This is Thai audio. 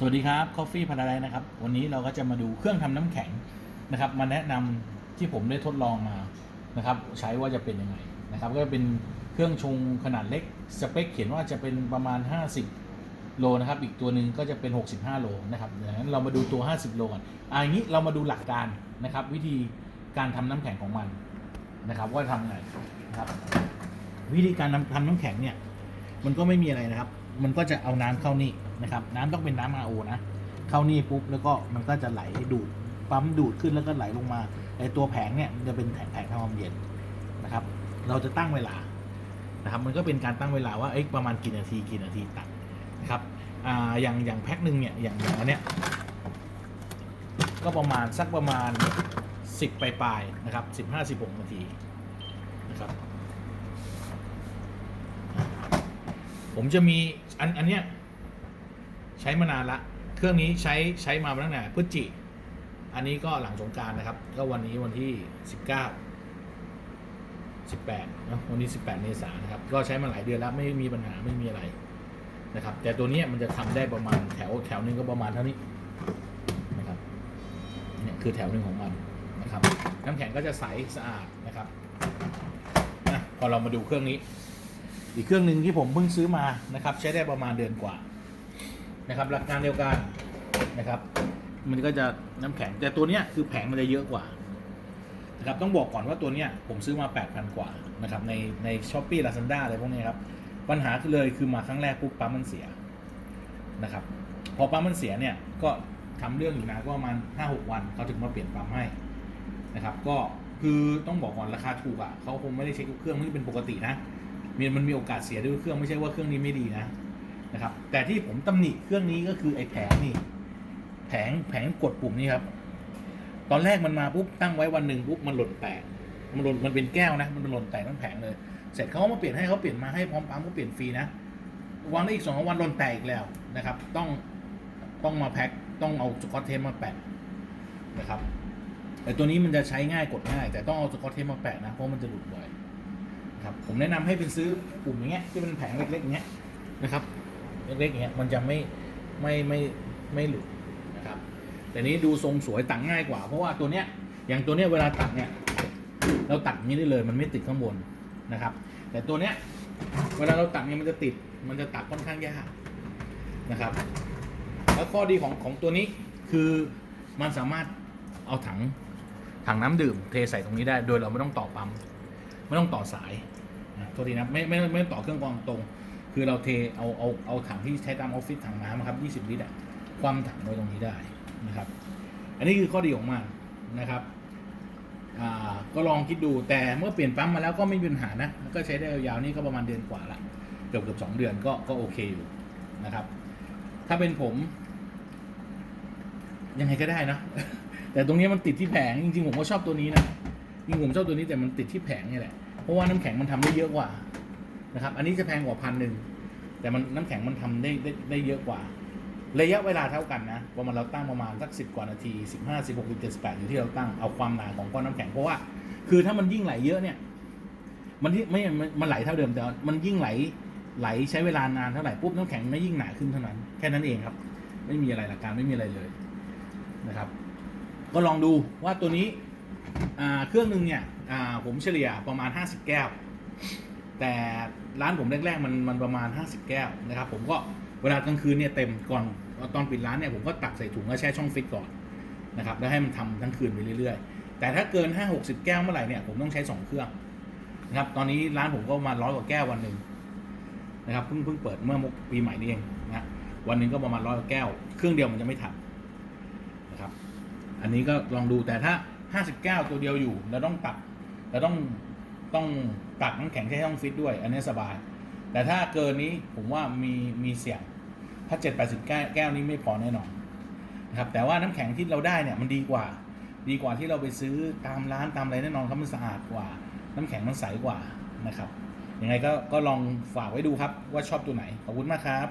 สวัสดีครับ Coffee Paradise นะครับ วันนี้เราก็จะมาดูเครื่องทำน้ำแข็งนะครับ มาแนะนำที่ผมได้ทดลองมานะครับ ใช้ว่าจะเป็นยังไงนะครับ ก็เป็นเครื่องชงขนาดเล็ก สเปคเขียนว่าจะเป็นประมาณ 50 โลนะครับ อีกตัวหนึ่งก็จะเป็น 65 โลนะครับดังนั้นเรามาดูตัว 50 โลก่อนอ่าอย่างนี้เรามาดูหลักการนะครับ วิธีการทำน้ำแข็งของมันนะครับว่าทำไงนะครับ วิธีการทำทำน้ำแข็งเนี่ยมันก็ไม่มีอะไรนะครับ มันก็จะเอาน้ำเข้านี่นะครับ น้ำต้องเป็นน้ำ RO นะ เข้านี่ปุ๊บแล้วก็มันก็จะไหลดูดปั๊มดูดขึ้นแล้วก็ไหลลงมาไอตัวแผงเนี่ยจะเป็นแผงแผงทำความเย็นนะครับ เราจะตั้งเวลานะครับ มันก็เป็นการตั้งเวลาว่าเอ๊ะประมาณกี่นาทีกี่นาทีตักนะครับอ่าอย่างอย่างแพ็คหนึ่งเนี่ยอย่างอย่างอันเนี้ยก็ประมาณสักประมาณ 10ปลายๆนะครับ15-16นาทีนะครับผมจะมี อันอันเนี้ยใช้มานานละ เครื่องนี้ใช้ใช้มาตั้งแต่พฤศจิ อันนี้ก็หลังสงการนะครับ ก็วันนี้วันที่ 19 18เนะวันนี้ 18 เมษายนนะครับ ก็ใช้มาหลายเดือนแล้วไม่มีปัญหาไม่มีอะไรนะครับ แต่ตัวนี้มันจะทำได้ประมาณแถวแถวหนึงก็ประมาณเท่านี้นะครับเนี่ยคือแถวหนึ่งของมันนะครับ น้ำแข็งก็จะใสสะอาดนะครับนะพอเรามาดูเครื่องนี้ อีกเครื่องหนึ่งที่ผมเพิ่งซื้อมานะครับ ใช้ได้ประมาณเดือนกว่านะครับหลักการเดียวกันนะครับ มันก็จะน้ำแข็งแต่ตัวเนี้ยคือแผงมันจะเยอะกว่านะครับต้องบอกก่อนว่าตัวเนี้ยผมซื้อมา 8,000 กว่านะครับในในช้อปปี้ลาซาด้าอะไรพวกนี้ครับปัญหาคือเลยคือมาครั้งแรกปุ๊บปั๊มมันเสียนะครับพอปั๊มมันเสียเนี่ยก็ทำเรื่องอยู่นะก็ประมาณ5-6วันเขาถึงมาเปลี่ยนปั๊มให้นะครับ ก็คือต้องบอกก่อนราคาถูกอะเขาคงไม่ได้เช็คเครื่องนี่เป็นปกตินะ มีมันมีโอกาสเสียด้วยเครื่องไม่ใช่ว่าเครื่องนี้ไม่ดีนะนะครับ แต่ที่ผมตำหนิเครื่องนี้ก็คือไอ้แผงนี่ แผงแผงกดปุ่มนี่ครับ ตอนแรกมันมาปุ๊บตั้งไว้วันหนึ่งปุ๊บมันหล่นแตกมันหล่นมันเป็นแก้วนะ มันหล่นแตกทั้งแผงเลย เสร็จเขามาเปลี่ยนให้เขาเปลี่ยนมาให้พร้อมปั๊มก็เปลี่ยนฟรีนะวางได้อีกสองวันหล่นแตกอีกแล้วนะครับ ต้องต้องมาแพ็คต้องเอาสกอตเทปมาแปะนะครับแต่ตัวนี้มันจะใช้ง่ายกดง่าย แต่ต้องเอาสกอตเทปมาแปะนะเพราะมันจะหลุดบ่อย ครับผมแนะนำให้เป็นซื้อปุ่มอย่างเงี้ยที่เป็นแผงเล็กๆอย่างเงี้ยนะครับ เล็กๆอย่างเงี้ยมันจะไม่ไม่ไม่ไม่หลุดนะครับ แต่นี้ดูทรงสวยตักง่ายกว่า เพราะว่าตัวเนี้ยอย่างตัวเนี้ยเวลาตักเนี่ยเราตักนี้ได้เลยมันไม่ติดข้างบนนะครับ แต่ตัวเนี้ยเวลาเราตักเนี่ยมันจะติดมันจะตักค่อนข้างยากนะครับ แล้วข้อดีของของตัวนี้คือมันสามารถเอาถังถังน้ำดื่มเทใส่ตรงนี้ได้โดยเราไม่ต้องต่อปั๊ม ไม่ต้องต่อสายนะโทษทีนะไม่ไม่ไม่ต่อเครื่องกรองตรง คือเราเทเอาเอาเอาถังที่ใช้ตามออฟฟิศถังน้ำครับ20 ลิตรอะคว่ำถังไว้ตรงนี้ได้นะครับ อันนี้คือข้อดีของมันนะครับอ่าก็ลองคิดดูแต่เมื่อเปลี่ยนปั๊มมาแล้วก็ไม่มีปัญหานะก็ใช้ได้ยาวๆนี่ก็ประมาณเดือนกว่าละเกือบเกือบสองเดือนก็ก็โอเคอยู่นะครับ ถ้าเป็นผม ยังไงก็ได้นะ แต่ตรงนี้มันติดที่แผงจริงๆผมก็ชอบตัวนี้นะ จริงผมชอบตัวนี้แต่มันติดที่แผงนี่แหละ เพราะว่าน้ำแข็งมันทำได้เยอะกว่านะครับ อันนี้จะแพงกว่าพันหนึ่งแต่มันน้ำแข็งมันทำได้ได้ได้เยอะกว่า ระยะเวลาเท่ากันนะประมาณเราตั้งประมาณสักสิบกว่านาทีสิบห้าสิบหกสิบเจ็ดสิบแปดอยู่ที่เราตั้งเอาความหนาของก้อนน้ำแข็งเพราะว่าคือถ้ามันยิ่งไหลเยอะเนี่ย มันที่ไม่มันไหลเท่าเดิมแต่มันยิ่งไหลไหลใช้เวลานานเท่าไหร่ปุ๊บน้ำแข็งไม่ยิ่งหนาขึ้นเท่านั้นแค่นั้นเองครับ ไม่มีอะไรหลักการไม่มีอะไรเลยนะครับ ก็ลองดูว่าตัวนี้ เครื่องหนึ่งเนี่ยผมเฉลี่ยประมาณ 50 แก้ว แต่ร้านผมแรกๆมันมันประมาณ 50 แก้วนะครับผมก็เวลากลางคืนเนี่ยเต็มก่อนตอนปิดร้านเนี่ยผมก็ตักใส่ถุงแล้วแช่ช่องฟิตก่อนนะครับแล้วให้มันทำทั้งคืนไปเรื่อยๆ แต่ถ้าเกิน 5 60 แก้วเมื่อไหร่เนี่ยผมต้องใช้ 2 เครื่องนะครับตอนนี้ร้านผมก็มาร้อยกว่าแก้ววันหนึ่งนะครับเพิ่งเพิ่งเปิดเมื่อปีใหม่นี้เองนะวันหนึ่งก็ประมาณร้อยกว่าแก้ว เครื่องเดียวมันจะไม่ทันนะครับ อันนี้ก็ลองดูแต่ถ้า 59 ตัวเดียวอยู่ เราต้องตักเราต้องต้องตักน้ำแข็งใช้ช่องฟิตด้วย อันนี้สบาย แต่ถ้าเกินนี้ผมว่ามีมีเสี่ยงถ้า7 80แก้วแก้วนี้ไม่พอแน่นอนนะครับแต่ว่าน้ำแข็งที่เราได้เนี่ยมันดีกว่า ดีกว่าที่เราไปซื้อตามร้านตามอะไรแน่นอนครับมันสะอาดกว่า น้ำแข็งมันใสกว่านะครับยังไงก็ก็ลองฝากไว้ดูครับว่าชอบตัวไหนขอบคุณมากครับ